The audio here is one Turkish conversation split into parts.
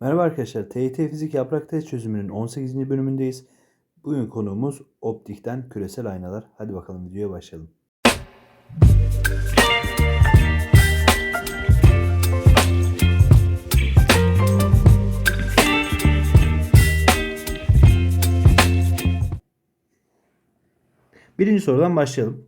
Merhaba arkadaşlar, TYT Fizik Yaprak Test Çözümünün 18. bölümündeyiz. Bugün konuğumuz optikten küresel aynalar. Hadi bakalım videoya başlayalım. Birinci sorudan başlayalım.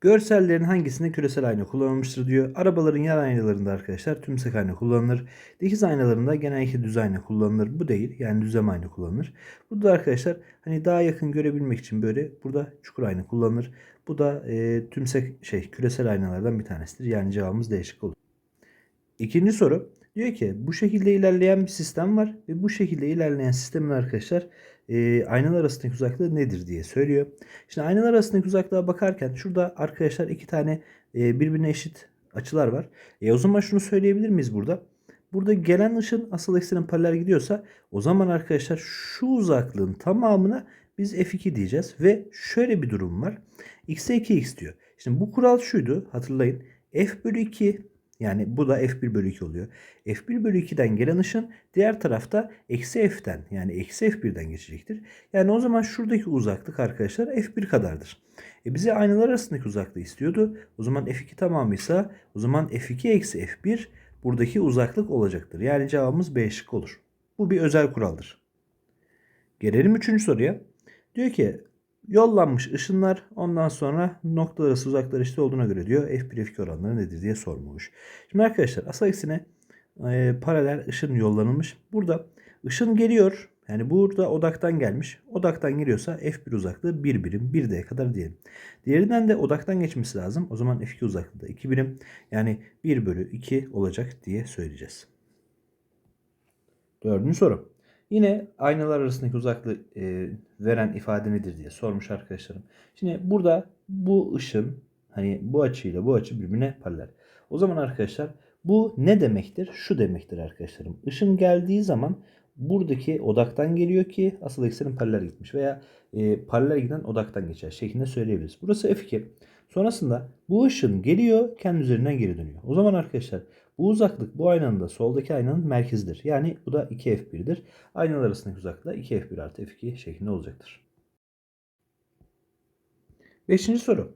Görsellerin hangisinde küresel ayna kullanılmıştır diyor. Arabaların yan aynalarında arkadaşlar tümsek ayna kullanılır. Dikiz aynalarında genellikle düz ayna kullanılır. Bu değil yani düzlem ayna kullanılır. Burada arkadaşlar hani daha yakın görebilmek için böyle burada çukur ayna kullanılır. Bu da e, tümsek şey küresel aynalardan bir tanesidir. Yani cevabımız değişik olur. İkinci soru diyor ki bu şekilde ilerleyen bir sistem var ve bu şekilde ilerleyen sistemin arkadaşlar e, aynalar arasındaki uzaklığı nedir diye söylüyor. Şimdi aynalar arasındaki uzaklığa bakarken şurada arkadaşlar iki tane e, birbirine eşit açılar var. E, o zaman şunu söyleyebilir miyiz burada? Burada gelen ışın asıl eksenin paralel gidiyorsa o zaman arkadaşlar şu uzaklığın tamamına biz f2 diyeceğiz. Ve şöyle bir durum var. x'e 2x diyor. Şimdi bu kural şuydu hatırlayın. f bölü 2 yani bu da f1 bölü 2 oluyor. f1 bölü 2'den gelen ışın diğer tarafta eksi f'ten yani eksi f1'den geçecektir. Yani o zaman şuradaki uzaklık arkadaşlar f1 kadardır. E bize aynalar arasındaki uzaklığı istiyordu. O zaman f2 tamamıysa o zaman f2 eksi f1 buradaki uzaklık olacaktır. Yani cevabımız B şık olur. Bu bir özel kuraldır. Gelelim üçüncü soruya. Diyor ki Yollanmış ışınlar ondan sonra noktalar arası uzaklar eşit olduğuna göre diyor f1 f2 oranları nedir diye sormuş. Şimdi arkadaşlar asal eksine e, paralel ışın yollanılmış. Burada ışın geliyor. Yani burada odaktan gelmiş. Odaktan geliyorsa f1 uzaklığı 1 birim 1d'ye kadar diyelim. Diğerinden de odaktan geçmesi lazım. O zaman f2 uzaklığı da 2 birim. Yani 1 bölü 2 olacak diye söyleyeceğiz. Dördüncü soru. Yine aynalar arasındaki uzaklığı e, veren ifade nedir diye sormuş arkadaşlarım. Şimdi burada bu ışın hani bu açıyla bu açı birbirine paralel. O zaman arkadaşlar bu ne demektir? Şu demektir arkadaşlarım. Işın geldiği zaman buradaki odaktan geliyor ki asıl eksenin paralel gitmiş veya e, paralel giden odaktan geçer şeklinde söyleyebiliriz. Burası F2. Sonrasında bu ışın geliyor kendi üzerinden geri dönüyor. O zaman arkadaşlar bu uzaklık bu aynanın da soldaki aynanın merkezidir. Yani bu da 2F1'dir. Aynalar arasındaki uzaklık da 2F1 artı F2 şeklinde olacaktır. Beşinci soru.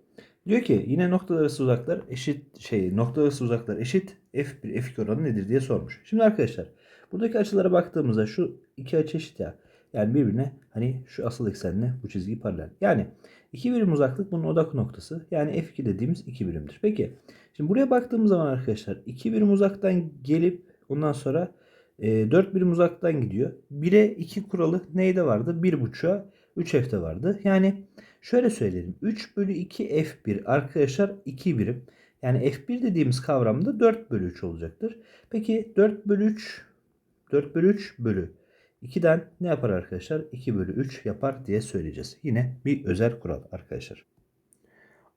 Diyor ki yine noktalar arası uzaklar eşit şey noktalar arası uzaklar eşit F1 F2 oranı nedir diye sormuş. Şimdi arkadaşlar buradaki açılara baktığımızda şu iki açı eşit ya. Yani birbirine hani şu asıl eksenle bu çizgi paralel. Yani 2 birim uzaklık bunun odak noktası. Yani F2 dediğimiz 2 birimdir. Peki şimdi buraya baktığımız zaman arkadaşlar 2 birim uzaktan gelip ondan sonra e, 4 birim uzaktan gidiyor. 1'e 2 kuralı neyde vardı? 1.5'a 3F'de vardı. Yani şöyle söyleyelim. 3 bölü 2 F1 arkadaşlar 2 birim. Yani F1 dediğimiz kavramda 4 bölü 3 olacaktır. Peki 4 bölü 3 4 bölü 3 bölü 2'den ne yapar arkadaşlar? 2 bölü 3 yapar diye söyleyeceğiz. Yine bir özel kural arkadaşlar.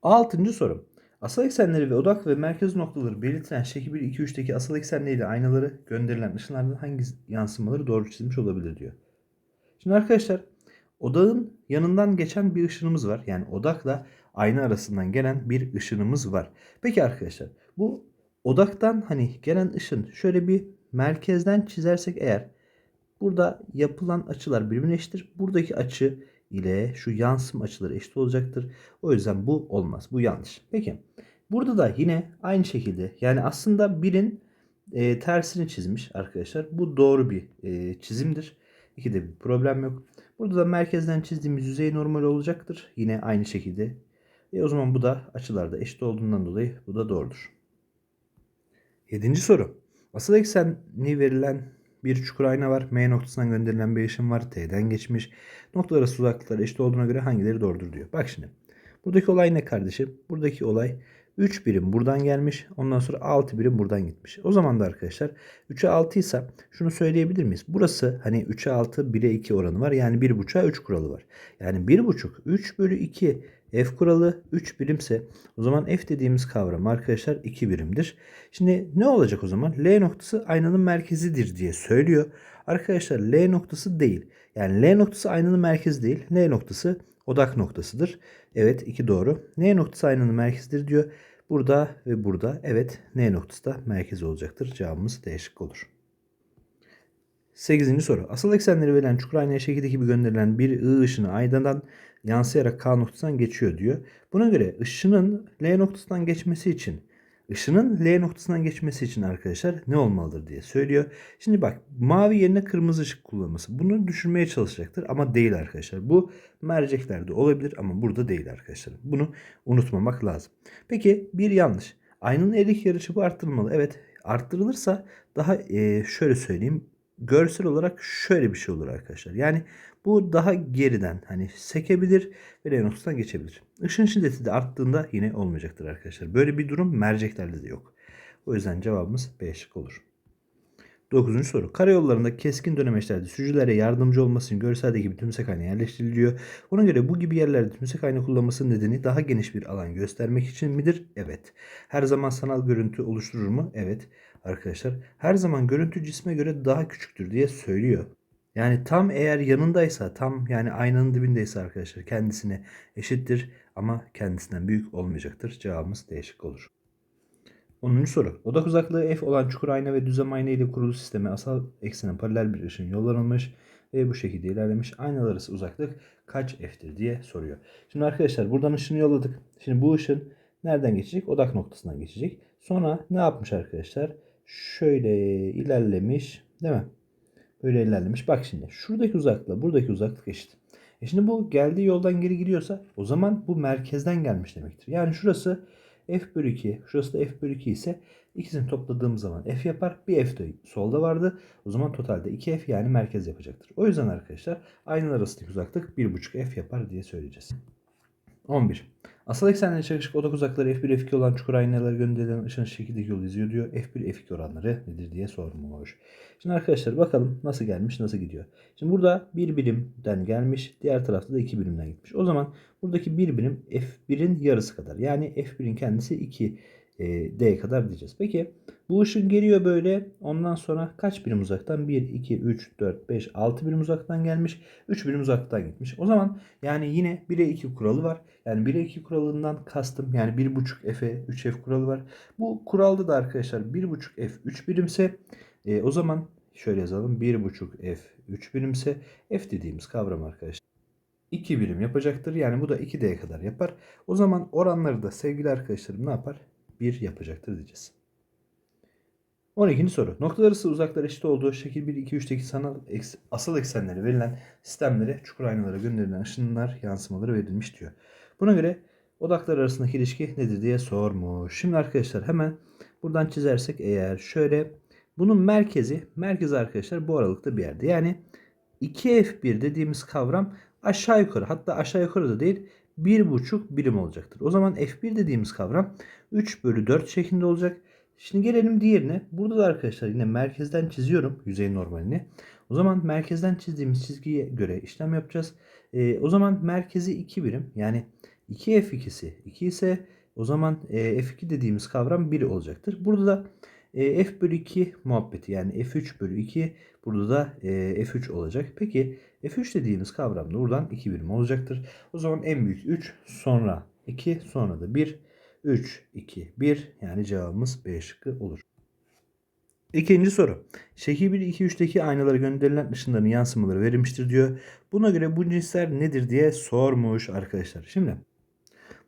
Altıncı soru. Asal eksenleri ve odak ve merkez noktaları belirtilen şekil 1, 2, 3'teki asal eksenleriyle aynaları gönderilen ışınlardan hangi yansımaları doğru çizilmiş olabilir diyor. Şimdi arkadaşlar odağın yanından geçen bir ışınımız var. Yani odakla ayna arasından gelen bir ışınımız var. Peki arkadaşlar bu odaktan hani gelen ışın şöyle bir merkezden çizersek eğer Burada yapılan açılar birbirine eşittir. Buradaki açı ile şu yansım açıları eşit olacaktır. O yüzden bu olmaz. Bu yanlış. Peki. Burada da yine aynı şekilde yani aslında birin e, tersini çizmiş arkadaşlar. Bu doğru bir e, çizimdir. İkide bir problem yok. Burada da merkezden çizdiğimiz yüzey normal olacaktır. Yine aynı şekilde. E, o zaman bu da açılarda eşit olduğundan dolayı bu da doğrudur. Yedinci soru. Asıl eksenli verilen bir çukur ayna var. M noktasından gönderilen bir ışın var. T'den geçmiş. Noktalar arası uzaklıklar eşit olduğuna göre hangileri doğrudur diyor. Bak şimdi. Buradaki olay ne kardeşim? Buradaki olay 3 birim buradan gelmiş. Ondan sonra 6 birim buradan gitmiş. O zaman da arkadaşlar 3'e 6 ise şunu söyleyebilir miyiz? Burası hani 3'e 6 1'e 2 oranı var. Yani 1.5'a 3 kuralı var. Yani 1.5 3 bölü 2 F kuralı 3 birimse o zaman F dediğimiz kavram arkadaşlar 2 birimdir. Şimdi ne olacak o zaman? L noktası aynanın merkezidir diye söylüyor. Arkadaşlar L noktası değil. Yani L noktası aynanın merkezi değil. L noktası odak noktasıdır. Evet 2 doğru. N noktası aynanın merkezidir diyor. Burada ve burada evet N noktası da merkez olacaktır. Cevabımız değişik olur. 8. soru. Asıl eksenleri verilen çukur aynaya şekildeki gibi gönderilen bir I ışını aynadan yansıyarak K noktasından geçiyor diyor. Buna göre ışının L noktasından geçmesi için ışının L noktasından geçmesi için arkadaşlar ne olmalıdır diye söylüyor. Şimdi bak mavi yerine kırmızı ışık kullanması. Bunu düşürmeye çalışacaktır ama değil arkadaşlar. Bu merceklerde olabilir ama burada değil arkadaşlar. Bunu unutmamak lazım. Peki bir yanlış. Aynanın eğrilik yarıçapı arttırılmalı. Evet arttırılırsa daha e, şöyle söyleyeyim görsel olarak şöyle bir şey olur arkadaşlar. Yani bu daha geriden hani sekebilir ve L noktasından geçebilir. Işın şiddeti de arttığında yine olmayacaktır arkadaşlar. Böyle bir durum merceklerde de yok. O yüzden cevabımız B şık olur. 9. soru. Karayollarında keskin dönemeçlerde sürücülere yardımcı olması için görseldeki gibi tümsek ayna yerleştiriliyor. Ona göre bu gibi yerlerde tümsek ayna kullanmasının nedeni daha geniş bir alan göstermek için midir? Evet. Her zaman sanal görüntü oluşturur mu? Evet. Arkadaşlar her zaman görüntü cisme göre daha küçüktür diye söylüyor. Yani tam eğer yanındaysa tam yani aynanın dibindeyse arkadaşlar kendisine eşittir ama kendisinden büyük olmayacaktır. Cevabımız değişik olur. 10. soru. Odak uzaklığı f olan çukur ayna ve düzlem ayna ile kurulu sisteme asal eksene paralel bir ışın yollanılmış ve bu şekilde ilerlemiş. Aynalar arası uzaklık kaç f'tir diye soruyor. Şimdi arkadaşlar buradan ışını yolladık. Şimdi bu ışın nereden geçecek? Odak noktasından geçecek. Sonra ne yapmış arkadaşlar? Şöyle ilerlemiş değil mi? Böyle ilerlemiş. Bak şimdi şuradaki uzaklıkla buradaki uzaklık eşit. E şimdi bu geldiği yoldan geri gidiyorsa o zaman bu merkezden gelmiş demektir. Yani şurası f bölü 2, şurası da f bölü 2 ise ikisini topladığımız zaman f yapar. Bir f de solda vardı. O zaman totalde 2f yani merkez yapacaktır. O yüzden arkadaşlar aynalar arasındaki uzaklık 1,5 f yapar diye söyleyeceğiz. 11. Asal eksenleri çakışık odak uzakları F1 F2 olan çukur aynalara gönderilen ışın şekildeki yolu izliyor diyor. F1 F2 oranları nedir diye sormuş. Şimdi arkadaşlar bakalım nasıl gelmiş nasıl gidiyor. Şimdi burada bir birimden gelmiş diğer tarafta da iki birimden gitmiş. O zaman buradaki bir birim F1'in yarısı kadar. Yani F1'in kendisi 2 e, kadar diyeceğiz. Peki ışın geliyor böyle ondan sonra kaç birim uzaktan? 1, 2, 3, 4, 5, 6 birim uzaktan gelmiş. 3 birim uzaktan gitmiş. O zaman yani yine 1'e 2 kuralı var. Yani 1'e 2 kuralından kastım yani 1.5 F'e 3 F kuralı var. Bu kuralda da arkadaşlar 1.5 F 3 birimse e, o zaman şöyle yazalım 1.5 F 3 birimse F dediğimiz kavram arkadaşlar 2 birim yapacaktır. Yani bu da 2D'ye kadar yapar. O zaman oranları da sevgili arkadaşlarım ne yapar? 1 yapacaktır diyeceğiz. 12. soru. Noktalar arası uzaklar eşit olduğu şekil 1, 2, 3'teki sanal eks, asal eksenleri verilen sistemlere çukur aynalara gönderilen ışınlar yansımaları verilmiş diyor. Buna göre odaklar arasındaki ilişki nedir diye sormuş. Şimdi arkadaşlar hemen buradan çizersek eğer şöyle bunun merkezi, merkez arkadaşlar bu aralıkta bir yerde. Yani 2F1 dediğimiz kavram aşağı yukarı hatta aşağı yukarı da değil 1,5 birim olacaktır. O zaman F1 dediğimiz kavram 3 bölü 4 şeklinde olacak. Şimdi gelelim diğerine. Burada da arkadaşlar yine merkezden çiziyorum yüzey normalini. O zaman merkezden çizdiğimiz çizgiye göre işlem yapacağız. E, o zaman merkezi 2 birim yani 2F2'si 2 ise o zaman e, F2 dediğimiz kavram 1 olacaktır. Burada da e, F bölü 2 muhabbeti yani F3 bölü 2 burada da e, F3 olacak. Peki F3 dediğimiz kavram da buradan 2 birim olacaktır. O zaman en büyük 3 sonra 2 sonra da 1 3 2 1 yani cevabımız B şıkkı olur. İkinci soru. Şekil 1, 2, 3'teki aynalara gönderilen ışınların yansımaları verilmiştir diyor. Buna göre bu cinsler nedir diye sormuş arkadaşlar. Şimdi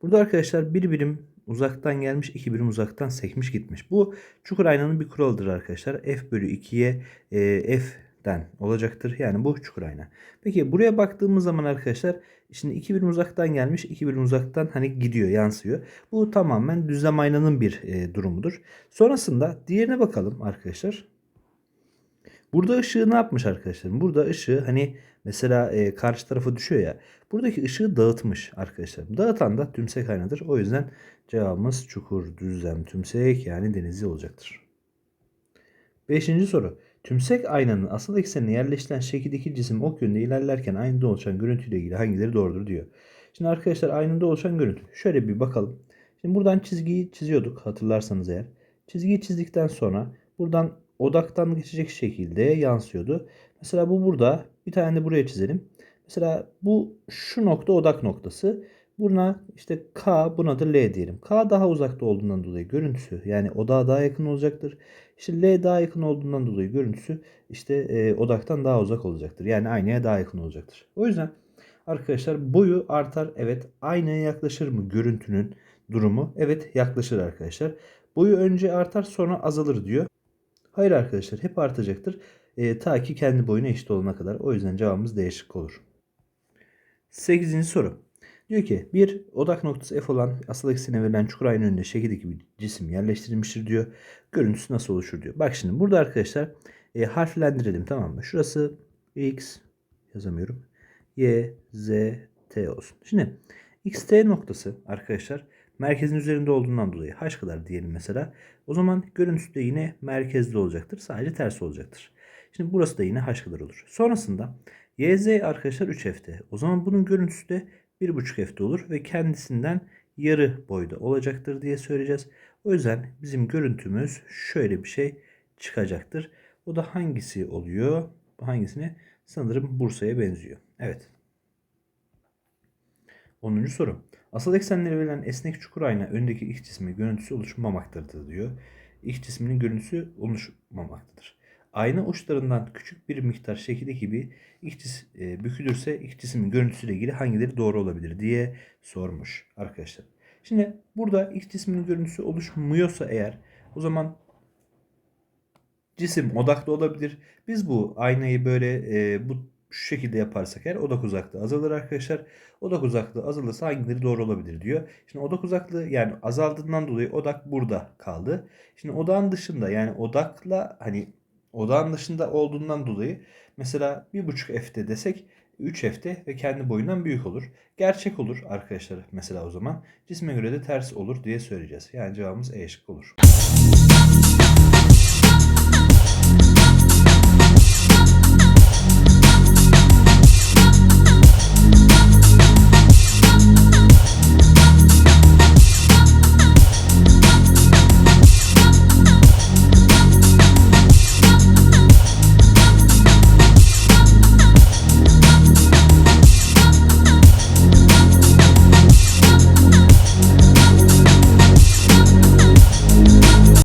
burada arkadaşlar bir birim uzaktan gelmiş, iki birim uzaktan sekmiş gitmiş. Bu çukur aynanın bir kuralıdır arkadaşlar. F bölü 2'ye e, F'den olacaktır. Yani bu çukur ayna. Peki buraya baktığımız zaman arkadaşlar şimdi iki birim uzaktan gelmiş, iki birim uzaktan hani gidiyor, yansıyor. Bu tamamen düzlem aynanın bir e, durumudur. Sonrasında diğerine bakalım arkadaşlar. Burada ışığı ne yapmış arkadaşlar? Burada ışığı hani mesela e, karşı tarafa düşüyor ya. Buradaki ışığı dağıtmış arkadaşlar. Dağıtan da tümsek aynadır. O yüzden cevabımız çukur, düzlem, tümsek yani denizli olacaktır. Beşinci soru. Tümsek aynanın asıl eksenine yerleştirilen şekildeki cisim ok yönünde ilerlerken aynada oluşan görüntüyle ilgili hangileri doğrudur diyor. Şimdi arkadaşlar aynada oluşan görüntü. Şöyle bir bakalım. Şimdi buradan çizgiyi çiziyorduk hatırlarsanız eğer. Çizgiyi çizdikten sonra buradan odaktan geçecek şekilde yansıyordu. Mesela bu burada. Bir tane de buraya çizelim. Mesela bu şu nokta odak noktası. Buna işte K buna da L diyelim. K daha uzakta olduğundan dolayı görüntüsü yani odağa daha yakın olacaktır. İşte L daha yakın olduğundan dolayı görüntüsü işte e, odaktan daha uzak olacaktır. Yani aynaya daha yakın olacaktır. O yüzden arkadaşlar boyu artar. Evet aynaya yaklaşır mı görüntünün durumu? Evet yaklaşır arkadaşlar. Boyu önce artar sonra azalır diyor. Hayır arkadaşlar hep artacaktır. E, ta ki kendi boyuna eşit olana kadar. O yüzden cevabımız değişik olur. 8. soru. Diyor ki bir odak noktası F olan asal eksene verilen çukur aynı önünde şekildeki bir cisim yerleştirilmiştir diyor. Görüntüsü nasıl oluşur diyor. Bak şimdi burada arkadaşlar e, harflendirelim tamam mı? Şurası X yazamıyorum. Y, Z, T olsun. Şimdi XT noktası arkadaşlar merkezin üzerinde olduğundan dolayı H kadar diyelim mesela. O zaman görüntüsü de yine merkezde olacaktır. Sadece ters olacaktır. Şimdi burası da yine H kadar olur. Sonrasında YZ arkadaşlar 3F'te. O zaman bunun görüntüsü de 1,5 F'te olur ve kendisinden yarı boyda olacaktır diye söyleyeceğiz. O yüzden bizim görüntümüz şöyle bir şey çıkacaktır. O da hangisi oluyor? Hangisine? Sanırım Bursa'ya benziyor. Evet. 10. soru. Asal eksenleri verilen esnek çukur ayna öndeki X cismi görüntüsü oluşmamaktadır diyor. X cisminin görüntüsü oluşmamaktadır. Ayna uçlarından küçük bir miktar şekildeki gibi cis, e, bükülürse X cismin görüntüsüyle ilgili hangileri doğru olabilir diye sormuş arkadaşlar. Şimdi burada cisminin görüntüsü oluşmuyorsa eğer o zaman cisim odaklı olabilir. Biz bu aynayı böyle e, bu şu şekilde yaparsak eğer odak uzaklığı azalır arkadaşlar. Odak uzaklığı azalırsa hangileri doğru olabilir diyor. Şimdi odak uzaklığı yani azaldığından dolayı odak burada kaldı. Şimdi odağın dışında yani odakla hani odağın dışında olduğundan dolayı mesela 1.5 F'te desek 3 F'te ve kendi boyundan büyük olur. Gerçek olur arkadaşlar mesela o zaman. Cisme göre de ters olur diye söyleyeceğiz. Yani cevabımız E şıkkı olur.